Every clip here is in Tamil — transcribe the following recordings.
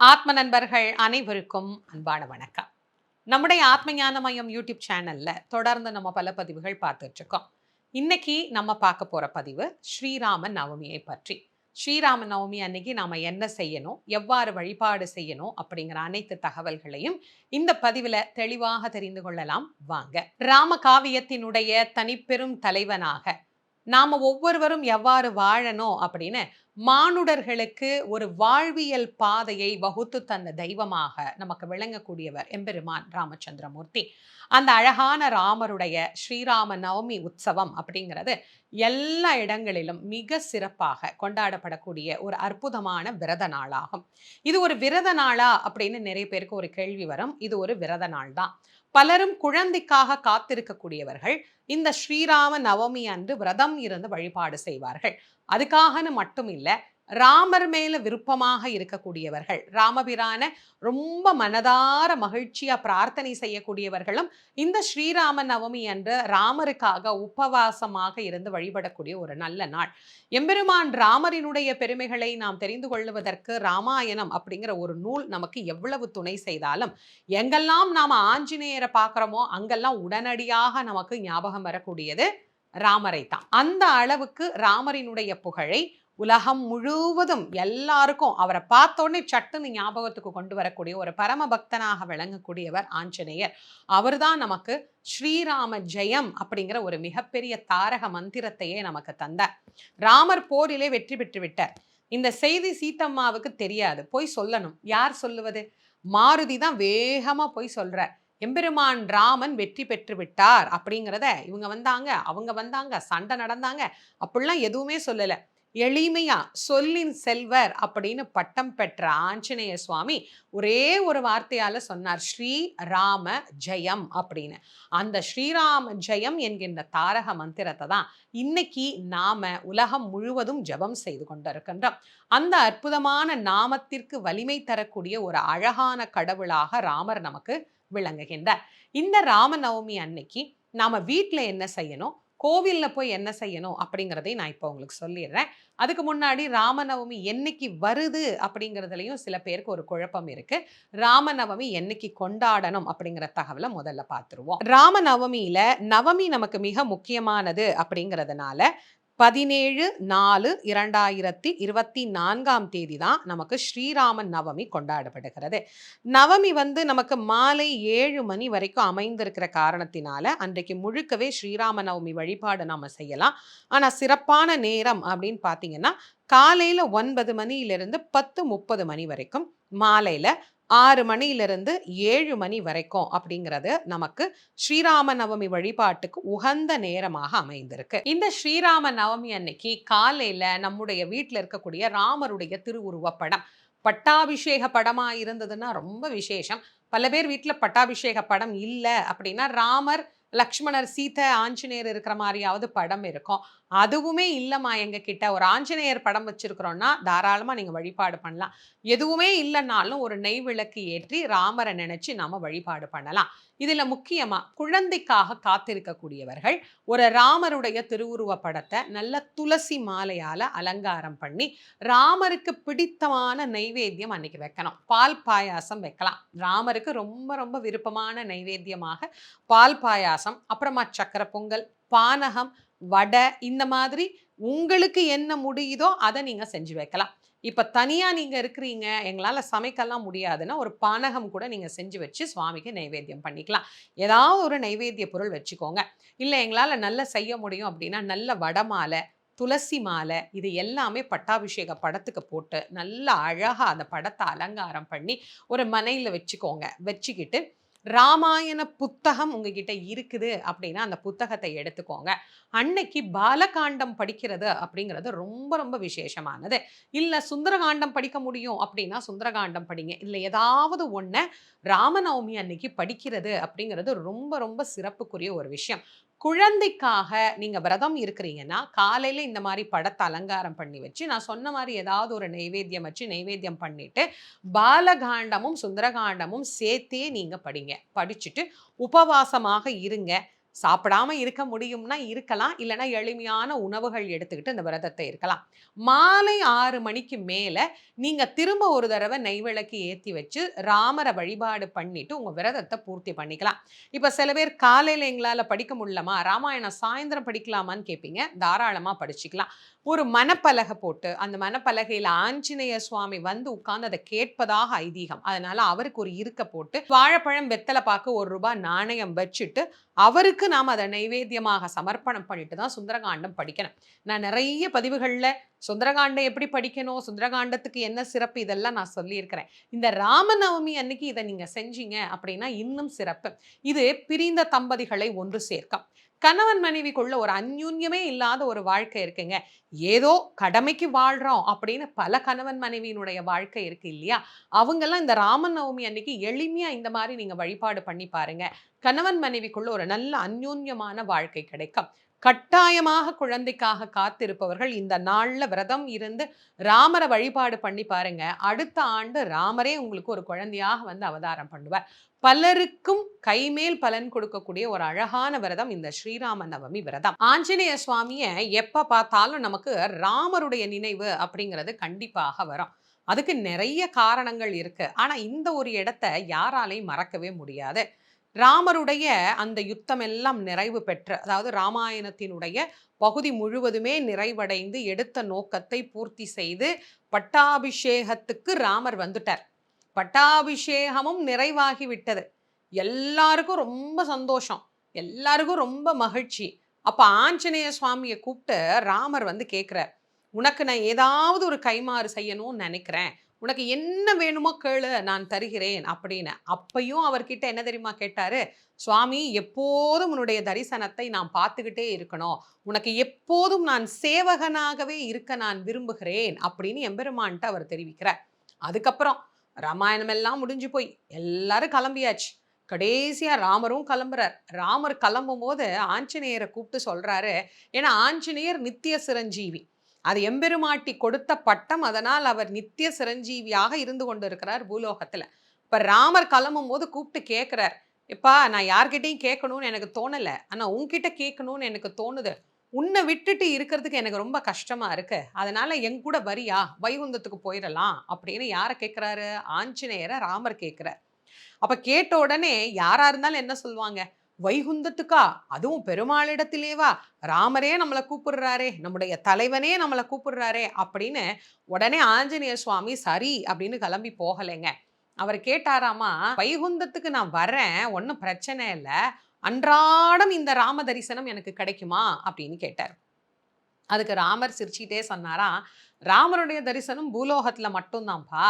ஆத்ம நண்பர்கள் அனைவருக்கும் அன்பான வணக்கம். நம்முடைய ஆத்ம ஞான மையம் யூடியூப் சேனல்ல தொடர்ந்து நம்ம பல பதிவுகள் பார்த்துட்டு இருக்கோம் இன்னைக்கு நம்ம பார்க்க போற பதிவு ஸ்ரீராம நவமியை பற்றி. ஸ்ரீராம நவமி அன்னைக்கு நாம என்ன செய்யணும் எவ்வாறு வழிபாடு செய்யணும் அப்படிங்கிற அனைத்து தகவல்களையும் இந்த பதிவுல தெளிவாக தெரிந்து கொள்ளலாம். வாங்க. ராம காவியத்தினுடைய தனிப்பெரும் தலைவனாக நாம ஒவ்வொருவரும் எவ்வாறு வாழணும் அப்படின்னு மானுடர்களுக்கு ஒரு வாழ்வியல் பாதையை வகுத்து தந்த தெய்வமாக நமக்கு விளங்கக்கூடியவர் எம்பெருமான் ராமச்சந்திரமூர்த்தி. அந்த அழகான ராமருடைய ஸ்ரீராம நவமி உற்சவம் அப்படிங்கிறது எல்லா இடங்களிலும் மிக சிறப்பாக கொண்டாடப்படக்கூடிய ஒரு அற்புதமான விரத நாளாகும். இது ஒரு விரத நாளா அப்படின்னு நிறைய பேருக்கு ஒரு கேள்வி வரும். இது ஒரு விரத நாள் தான் பலரும் குழந்தைக்காக காத்திருக்கக்கூடியவர்கள். இந்த ஸ்ரீராம நவமி அன்று விரதம் இருந்து வழிபாடு செய்வார்கள். அதுக்காகன்னு மட்டும் இல்லை ராமர் மேல விருப்பமாக இருக்கக்கூடியவர்கள் ராமபிரான ரொம்ப மனதார மகிழ்ச்சியா பிரார்த்தனை செய்யக்கூடியவர்களும் இந்த ஸ்ரீராம நவமி அன்று ராமருக்காக உபவாசமாக இருந்து வழிபடக்கூடிய ஒரு நல்ல நாள். எம்பெருமான் ராமரினுடைய பெருமைகளை நாம் தெரிந்து கொள்வதற்கு ராமாயணம் அப்படிங்கிற ஒரு நூல் நமக்கு எவ்வளவு துணை செய்தாலும் எங்கெல்லாம் நாம ஆஞ்சநேயரை பார்க்குறோமோ அங்கெல்லாம் உடனடியாக நமக்கு ஞாபகம் வரக்கூடியது ராமரை தான் அந்த அளவுக்கு ராமரினுடைய புகழை உலகம் முழுவதும் எல்லாருக்கும் அவரை பார்த்தோன்னே சட்டுன்னு ஞாபகத்துக்கு கொண்டு வரக்கூடிய ஒரு பரம பக்தனாக விளங்கக்கூடியவர் ஆஞ்சநேயர். அவர்தான் நமக்கு ஸ்ரீராம ஜெயம் அப்படிங்கிற ஒரு மிகப்பெரிய தாரக மந்திரத்தையே நமக்கு தந்தார். ராமர் போரிலே வெற்றி பெற்று விட்டார். இந்த செய்தி சீத்தம்மாவுக்கு தெரியாது. போய் சொல்லணும். யார் சொல்லுவது? மாருதி தான் வேகமா போய் சொல்கிறார் எம்பெருமான் ராமன் வெற்றி பெற்று விட்டார் அப்படிங்கிறத இவங்க வந்தாங்க அவங்க வந்தாங்க சண்டை நடந்தாங்க. அப்படிலாம் எதுவுமே சொல்லலை. எளிமையா சொல்லின் செல்வர் அப்படின்னு பட்டம் பெற்ற ஆஞ்சநேய சுவாமி ஒரே ஒரு வார்த்தையால சொன்னார் ஸ்ரீ ராம ஜெயம் அப்படின்னு. அந்த ஸ்ரீராம ஜெயம் என்கின்ற தாரக மந்திரத்தை தான் இன்னைக்கு நாம உலகம் முழுவதும் ஜபம் செய்து கொண்டிருக்கின்றோம். அந்த அற்புதமான நாமத்திற்கு வலிமை தரக்கூடிய ஒரு அழகான கடவுளாக ராமர் நமக்கு விளங்குகின்றார். இந்த ராமநவமி அன்னைக்கு நாம வீட்டில் என்ன செய்யணும்? கோவிலில் போய் என்ன செய்யணும் அப்படிங்கிறதையும் நான் இப்போ உங்களுக்கு சொல்லிடுறேன். அதுக்கு முன்னாடி ராமநவமி என்னைக்கு வருது அப்படிங்கிறதுலையும் சில பேருக்கு ஒரு குழப்பம் இருக்கு. ராமநவமி என்னைக்கு கொண்டாடணும் அப்படிங்கிற தகவலை முதல்ல பார்த்துருவோம். ராமநவமியில் நவமி நமக்கு மிக முக்கியமானது அப்படிங்கிறதுனால பதினேழு நாலு இரண்டாயிரத்தி இருபத்தி நான்காம் தேதி தான் நமக்கு ஸ்ரீராமன் நவமி கொண்டாடப்படுகிறது. நவமி வந்து நமக்கு மாலை ஏழு மணி வரைக்கும் அமைந்திருக்கிற காரணத்தினால அன்றைக்கு முழுக்கவே ஸ்ரீராம நவமி வழிபாடு நாம் செய்யலாம். ஆனால் சிறப்பான நேரம் அப்படின்னு பார்த்தீங்கன்னா காலையில் ஒன்பது மணியிலிருந்து பத்து முப்பது மணி வரைக்கும் மாலையில் ஆறு மணியிலிருந்து ஏழு மணி வரைக்கும் அப்படிங்கிறது நமக்கு ஸ்ரீராம நவமி வழிபாட்டுக்கு உகந்த நேரமாக அமைந்திருக்கு. இந்த ஸ்ரீராம நவமி அன்னைக்கு காலையில நம்முடைய வீட்டில் இருக்கக்கூடிய ராமருடைய திருவுருவ படம் பட்டாபிஷேக படமா இருந்ததுன்னா ரொம்ப விசேஷம். பல பேர் வீட்டில் பட்டாபிஷேக படம் இல்லை அப்படின்னா ராமர் லக்ஷ்மணர் சீதை ஆஞ்சநேயர் இருக்கிற மாதிரியாவது படம் இருக்கும். அதுவுமே இல்லைம்மா எங்கள் கிட்ட ஒரு ஆஞ்சநேயர் படம் வச்சுருக்குறோன்னா தாராளமாக நீங்கள் வழிபாடு பண்ணலாம். எதுவுமே இல்லைனாலும் ஒரு நெய் விளக்கு ஏற்றி ராமரை நினச்சி நாம் வழிபாடு பண்ணலாம். இதில் முக்கியமாக குழந்தைக்காக காத்திருக்கக்கூடியவர்கள் ஒரு ராமருடைய திருவுருவ படத்தை நல்ல துளசி மாலையால் அலங்காரம் பண்ணி ராமருக்கு பிடித்தமான நைவேத்தியம் அன்னைக்கு வைக்கணும். பால் பாயாசம் வைக்கலாம். ராமருக்கு ரொம்ப ரொம்ப விருப்பமான நைவேத்தியமாக பால் பாயாசம் அப்புறமா சக்கரை பொங்கல் பானகம் வடை இந்த மாதிரி உங்களுக்கு என்ன முடியுதோ அதை நீங்கள் செஞ்சு வைக்கலாம். இப்போ தனியாக நீங்கள் இருக்கிறீங்க எங்களால் சமைக்கலாம் முடியாதுன்னா ஒரு பானகம் கூட நீங்கள் செஞ்சு வச்சு சுவாமிக்கு நைவேத்தியம் பண்ணிக்கலாம். ஏதாவது ஒரு நைவேத்திய பொருள் வச்சுக்கோங்க. இல்லை எங்களால் நல்லா செய்ய முடியும் அப்படின்னா நல்ல வடமாலை துளசி மாலை இது எல்லாமே பட்டாபிஷேக படத்துக்கு போட்டு நல்லா அழகாக அந்த படத்தை அலங்காரம் பண்ணி ஒரு மனையில் வச்சுக்கோங்க. வச்சுக்கிட்டு ராமாயண புத்தகம் உங்ககிட்ட இருக்குது அப்படின்னா அந்த புத்தகத்தை எடுத்துக்கோங்க. அன்னைக்கு பாலகாண்டம் படிக்கிறது அப்படிங்கிறது ரொம்ப ரொம்ப விசேஷமானது. இல்லை சுந்தரகாண்டம் படிக்க முடியும் அப்படின்னா சுந்தரகாண்டம் படிங்க. இல்லை ஏதாவது ஒன்று ராமநவமி அன்னைக்கு படிக்கிறது அப்படிங்கிறது ரொம்ப ரொம்ப சிறப்புக்குரிய ஒரு விஷயம். குழந்தைக்காக நீங்கள் விரதம் இருக்கிறீங்கன்னா காலையில் இந்த மாதிரி படத்தை அலங்காரம் பண்ணி வச்சு நான் சொன்ன மாதிரி ஏதாவது ஒரு நைவேத்தியம் வச்சு நைவேத்தியம் பண்ணிட்டு பாலகாண்டமும் சுந்தரகாண்டமும் சேர்த்தே நீங்கள் படிங்க. படிச்சுட்டு உபவாசமாக இருங்க. சாப்பிடாம இருக்க முடியும்னா இருக்கலாம். இல்லைன்னா எளிமையான உணவுகள் எடுத்துக்கிட்டு இந்த விரதத்தை இருக்கலாம். மாலை ஆறு மணிக்கு மேலே நீங்கள் திரும்ப ஒரு தடவை நெய்விளக்கு ஏற்றி வச்சு ராமரை வழிபாடு பண்ணிட்டு உங்கள் விரதத்தை பூர்த்தி பண்ணிக்கலாம். இப்போ சில பேர் காலையில் எங்களால் படிக்க முடியலமா? ராமாயணம் சாயந்தரம் படிக்கலாமான்னு கேட்பீங்க தாராளமாக படிச்சுக்கலாம். ஒரு மனப்பலகை போட்டு அந்த மனப்பலகையில் ஆஞ்சநேய சுவாமி வந்து உட்கார்ந்து அதை கேட்பதாக ஐதீகம். அதனால அவருக்கு ஒரு இருக்க போட்டு வாழைப்பழம் வெத்தலை பார்க்க ஒரு ரூபாய் நாணயம் வச்சுட்டு அவருக்கு நாம் அதை நைவேத்தியமாக சமர்ப்பணம் பண்ணிட்டு தான் சுந்தரகாண்டம் படிக்கணும். நான் நிறைய பதிவுகளில் சுந்தரகாண்டம் எப்படி படிக்கணும் சுந்தரகாண்டத்துக்கு என்ன சிறப்பு இதெல்லாம் நான் சொல்லியிருக்கிறேன். இந்த ராமநவமி அன்னைக்கு இதை நீங்க செஞ்சீங்க அப்படின்னா இன்னும் சிறப்பு. இது பிரிந்த தம்பதிகளை ஒன்று சேர்க்கும். கணவன் மனைவிக்குள்ள ஒரு அந்யூன்யமே இல்லாத ஒரு வாழ்க்கை இருக்குங்க. ஏதோ கடமைக்கு வாழ்றோம் அப்படின்னு பல கணவன் மனைவியினுடைய வாழ்க்கை இருக்கு இல்லையா? அவங்கெல்லாம் இந்த ராமன் நவமி அன்னைக்கு எளிமையா இந்த மாதிரி நீங்க வழிபாடு பண்ணி பாருங்க. கணவன் மனைவிக்குள்ள ஒரு நல்ல அந்யூன்யமான வாழ்க்கை கிடைக்கும். கட்டாயமாக குழந்தைக்காக காத்திருப்பவர்கள் இந்த நாள்ல விரதம் இருந்து ராமரை வழிபாடு பண்ணி பாருங்க. அடுத்த ஆண்டு ராமரே உங்களுக்கு ஒரு குழந்தையாக வந்து அவதாரம் பண்ணுவார். பலருக்கும் கைமேல் பலன் கொடுக்கக்கூடிய ஒரு அழகான விரதம் இந்த ஸ்ரீராம நவமி விரதம். ஆஞ்சநேய சுவாமியை எப்ப பார்த்தாலும் நமக்கு ராமருடைய நினைவு அப்படிங்கிறது கண்டிப்பாக வரும். அதுக்கு நிறைய காரணங்கள் இருக்கு. ஆனா இந்த ஒரு இடத்த யாராலையும் மறக்கவே முடியாது. ராமருடைய அந்த யுத்தம் எல்லாம் நிறைவு பெற்ற அதாவது ராமாயணத்தினுடைய பகுதி முழுவதுமே நிறைவடைந்து எடுத்த நோக்கத்தை பூர்த்தி செய்து பட்டாபிஷேகத்துக்கு ராமர் வந்துட்டார். பட்டாபிஷேகமும் நிறைவாகி விட்டது எல்லாருக்கும் ரொம்ப சந்தோஷம். எல்லாருக்கும் ரொம்ப மகிழ்ச்சி. அப்போ ஆஞ்சநேய சுவாமியை கூப்பிட்டு ராமர் வந்து கேட்குறார் உனக்கு நான் ஏதாவது ஒரு கைமாறு செய்யணும்னு நினைக்கிறேன். உனக்கு என்ன வேணுமோ கேளு நான் தருகிறேன் அப்படின்னு. அப்பையும் அவர்கிட்ட என்ன தெரியுமா கேட்டாரு? சுவாமி எப்போதும் உன்னுடைய தரிசனத்தை நான் பார்த்துக்கிட்டே இருக்கணும். உனக்கு எப்போதும் நான் சேவகனாகவே இருக்க நான் விரும்புகிறேன் அப்படின்னு எம்பெருமான்ட்டு அவர் தெரிவிக்கிறார். அதுக்கப்புறம் ராமாயணம் எல்லாம் முடிஞ்சு போய் எல்லாரும் கிளம்பியாச்சு. கடைசியாக ராமரும் கிளம்புறார். ராமர் கிளம்பும் போது ஆஞ்சநேயரை கூப்பிட்டு சொல்கிறாரு ஏன்னா ஆஞ்சநேயர் நித்திய சிரஞ்சீவி. அது எம்பெருமாட்டி கொடுத்த பட்டம் அதனால் அவர் நித்திய சிரஞ்சீவியாக இருந்து கொண்டு இருக்கிறார் பூலோகத்தில். இப்போ ராமர் கிளம்பும் போது கூப்பிட்டு கேட்குறார் இப்பா நான் யார்கிட்டையும் கேட்கணும்னு எனக்கு தோணலை. ஆனால் உங்ககிட்ட கேட்கணும்னு எனக்கு தோணுது. உன்னை விட்டுட்டு இருக்கிறதுக்கு எனக்கு ரொம்ப கஷ்டமா இருக்கு. அதனால என் கூட வரியா? வைகுந்தத்துக்கு போயிடலாம். அப்படின்னு யாரை கேட்குறாரு ஆஞ்சநேயரை ராமர் கேட்குறார் அப்போ கேட்ட உடனே யாராக இருந்தாலும் என்ன சொல்லுவாங்க? வைகுந்தத்துக்கா? அதுவும் பெருமாளிடத்திலேவா ராமரே நம்மளை கூப்பிடுறாரே. நம்முடைய தலைவனே நம்மளை கூப்பிடுறாரே அப்படின்னு உடனே ஆஞ்சநேயர் சுவாமி சரி அப்படின்னு கிளம்பி போகலைங்க. அவர் கேட்டாராமா வைகுந்தத்துக்கு நான் வரேன் ஒன்றும் பிரச்சனை இல்லை. அன்றாடம் இந்த ராம தரிசனம் எனக்கு கிடைக்குமா? அப்படின்னு கேட்டார். அதுக்கு ராமர் சிரிச்சிட்டே சொன்னாரா ராமருடைய தரிசனம் பூலோகத்தில் மட்டும்தான்ப்பா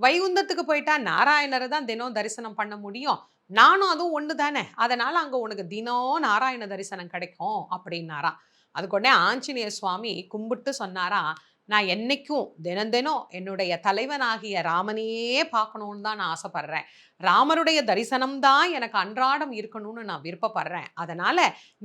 வைகுந்தத்துக்கு போயிட்டா நாராயணரை தான் தினம் தரிசனம் பண்ண முடியும். நானும் அதுவும் ஒன்று தானே. அதனால் அங்கே உனக்கு தினம் நாராயண தரிசனம் கிடைக்கும் அப்படின்னாரா. அதுக்கு உடனே ஆஞ்சநேய சுவாமி கும்பிட்டு சொன்னாரா நான் என்னைக்கும் தினம் தினம் என்னுடைய தலைவனாகிய ராமனையே பார்க்கணுன்னு தான் நான் ஆசைப்படுறேன். ராமருடைய தரிசனம் தான் எனக்கு அன்றாடம் இருக்கணும்னு நான் விருப்பப்படுறேன். அதனால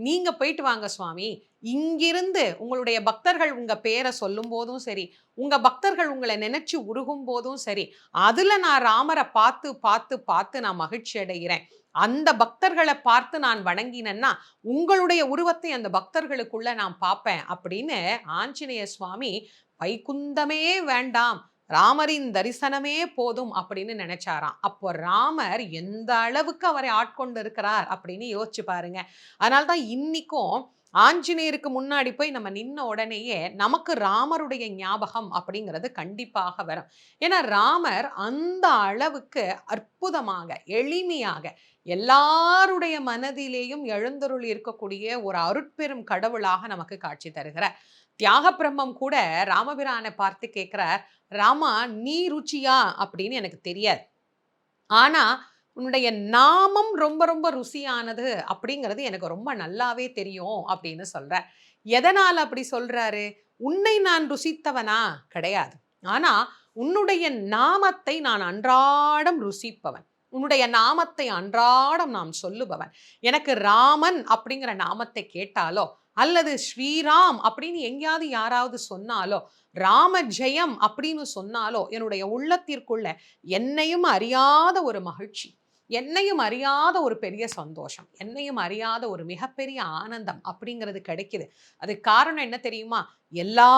நீங்கள் போயிட்டு வாங்க சுவாமி. இங்கிருந்து உங்களுடைய பக்தர்கள் உங்கள் பேரை சொல்லும் போதும் சரி உங்கள் பக்தர்கள் உங்களை நினச்சி உருகும் போதும் சரி அதில் நான் ராமரை பார்த்து பார்த்து பார்த்து நான் மகிழ்ச்சி அடைகிறேன். அந்த பக்தர்களை பார்த்து நான் வணங்கினேன்னா உங்களுடைய உருவத்தை அந்த பக்தர்களுக்குள்ள நான் பார்ப்பேன் அப்படின்னு ஆஞ்சநேய சுவாமி வைகுந்தமே வேண்டாம். ராமரின் தரிசனமே போதும் அப்படின்னு நினைச்சாராம். அப்போ ராமர் எந்த அளவுக்கு அவரை ஆட்கொண்டு இருக்கிறார் அப்படின்னு யோசிச்சு பாருங்க. அதனால்தான் இன்னைக்கும் ஆஞ்சநேயருக்கு முன்னாடி போய் நம்ம நின்ன உடனேயே நமக்கு ராமருடைய ஞாபகம் அப்படிங்கிறது கண்டிப்பாக வரும். ஏன்னா ராமர் அந்த அளவுக்கு அற்புதமாக எளிமையாக எல்லாருடைய மனதிலேயும் எழுந்தருள் இருக்கக்கூடிய ஒரு அருட்பெரும் கடவுளாக நமக்கு காட்சி தருகிறார். தியாக பிரம்மம் கூட ராமபிரானை பார்த்து கேட்கிறார் ராமா நீ ருச்சியா? அப்படின்னு எனக்கு தெரியாது. ஆனால் உன்னுடைய நாமம் ரொம்ப ரொம்ப ருசியானது அப்படிங்கிறது எனக்கு ரொம்ப நல்லாவே தெரியும் அப்படின்னு சொல்ற எதனால் அப்படி சொல்கிறாரு உன்னை நான் ருசித்தவனா? கிடையாது. ஆனால் உன்னுடைய நாமத்தை நான் அன்றாடம் ருசிப்பவன். உன்னுடைய நாமத்தை அன்றாடம் நாம் சொல்லுபவன். எனக்கு ராமன் அப்படிங்கிற நாமத்தை கேட்டாலோ அல்லது ஸ்ரீராம் அப்படின்னு எங்கேயாவது யாராவது சொன்னாலோ ராம ஜெயம் அப்படின்னு சொன்னாலோ என்னுடைய உள்ளத்திற்குள்ள என்னையும் அறியாத ஒரு மகிழ்ச்சி. என்னையும் அறியாத ஒரு பெரிய சந்தோஷம் என்னையும் அறியாத ஒரு மிகப்பெரிய ஆனந்தம் அப்படிங்கிறது கிடைக்குது. அது காரணம் என்ன தெரியுமா? எல்லா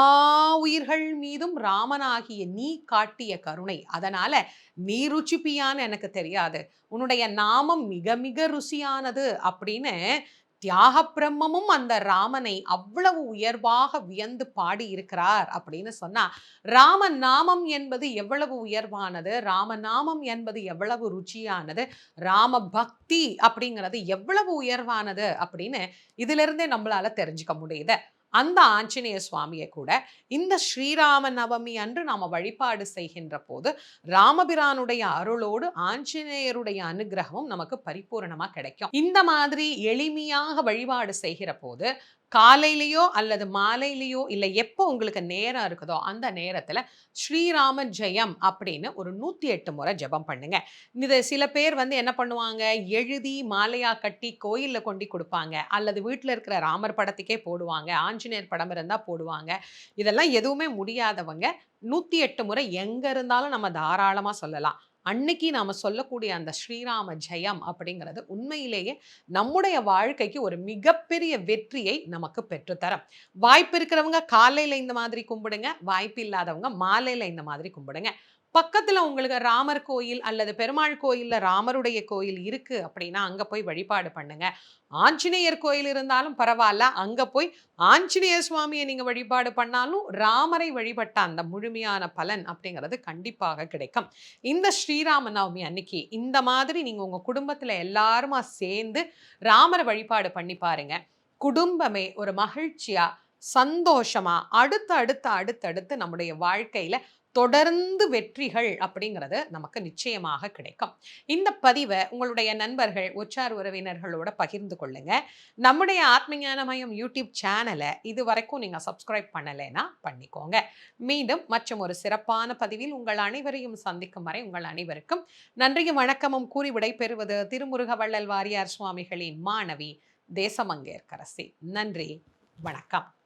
உயிர்கள் மீதும் ராமனாகிய நீ காட்டிய கருணை. அதனால நீ ருச்சிப்பியான்னு எனக்கு தெரியாது. உன்னுடைய நாமம் மிக மிக ருசியானது அப்படின்னு தியாக பிரம்மமும் அந்த ராமனை அவ்வளவு உயர்வாக வியந்து பாடி இருக்கிறார் அப்படின்னு சொன்னா ராம நாமம் என்பது எவ்வளவு உயர்வானது? ராம நாமம் என்பது எவ்வளவு ருச்சியானது? ராம பக்தி அப்படிங்கிறது எவ்வளவு உயர்வானது அப்படின்னு இதுல இருந்தே நம்மளால தெரிஞ்சுக்க முடியுது. அந்த ஆஞ்சநேய சுவாமியை கூட இந்த ஸ்ரீராம நவமி அன்று நாம வழிபாடு செய்கின்ற போது ராமபிரானுடைய அருளோடு ஆஞ்சநேயருடைய அனுகிரகமும் நமக்கு பரிபூரணமா கிடைக்கும். இந்த மாதிரி எளிமையாக வழிபாடு செய்கிற போது காலையிலையோ அல்லது மாலையிலையோ இல்லை எப்போ உங்களுக்கு நேரம் இருக்குதோ அந்த நேரத்தில் ஸ்ரீராம ஜெயம் அப்படின்னு ஒரு நூற்றி எட்டு முறை ஜெபம் பண்ணுங்க. இது சில பேர் வந்து என்ன பண்ணுவாங்க? எழுதி மாலையா கட்டி கோயிலில் கொண்டு கொடுப்பாங்க. அல்லது வீட்டில் இருக்கிற ராமர் படத்துக்கே போடுவாங்க. ஆஞ்சநேயர் படம் இருந்தால் போடுவாங்க. இதெல்லாம் எதுவுமே முடியாதவங்க நூற்றி எட்டு முறை எங்கே இருந்தாலும் நம்ம தாராளமாக சொல்லலாம். அன்னைக்கு நாம் சொல்லக்கூடிய அந்த ஸ்ரீராம ஜெயம் அப்படிங்கிறது உண்மையிலேயே நம்முடைய வாழ்க்கைக்கு ஒரு மிகப்பெரிய வெற்றியை நமக்கு பெற்றுத்தரும். வாய்ப்பு இருக்கிறவங்க காலையில் இந்த மாதிரி கும்பிடுங்க வாய்ப்பு இல்லாதவங்க மாலையில் இந்த மாதிரி கும்பிடுங்க. பக்கத்தில் உங்களுக்கு ராமர் கோயில் அல்லது பெருமாள் கோயிலில் ராமருடைய கோயில் இருக்குது அப்படின்னா அங்கே போய் வழிபாடு பண்ணுங்கள் ஆஞ்சநேயர் கோயில் இருந்தாலும் பரவாயில்ல. அங்கே போய் ஆஞ்சநேயர் சுவாமியை நீங்கள் வழிபாடு பண்ணாலும் ராமரை வழிபட்ட அந்த முழுமையான பலன் அப்படிங்கிறது கண்டிப்பாக கிடைக்கும். இந்த ஸ்ரீராம நவமி அன்னைக்கு இந்த மாதிரி நீங்கள் உங்கள் குடும்பத்தில் எல்லாருமா சேர்ந்து ராமரை வழிபாடு பண்ணி பாருங்க. குடும்பமே ஒரு மகிழ்ச்சியாக சந்தோஷமாக அடுத்து அடுத்து அடுத்தடுத்து நம்முடைய வாழ்க்கையில் தொடர்ந்து வெற்றிகள் அப்படிங்கிறது நமக்கு நிச்சயமாக கிடைக்கும். இந்த பதிவை உங்களுடைய நண்பர்கள் உச்சார் உறவினர்களோட பகிர்ந்து கொள்ளுங்க. நம்முடைய ஆத்மஞானமயம் யூடியூப் சேனலை இது வரைக்கும் நீங்கள் சப்ஸ்கிரைப் பண்ணலைன்னா பண்ணிக்கோங்க. மீண்டும் மற்றும் ஒரு சிறப்பான பதிவில் உங்கள் அனைவரையும் சந்திக்கும் வரை உங்கள் அனைவருக்கும் நன்றியும் வணக்கமும் கூறி விடைபெறுவது திருமுருக வள்ளல் வாரியார் சுவாமிகளின் மாணவி தேசமங்கேற்கரசி. நன்றி. வணக்கம்.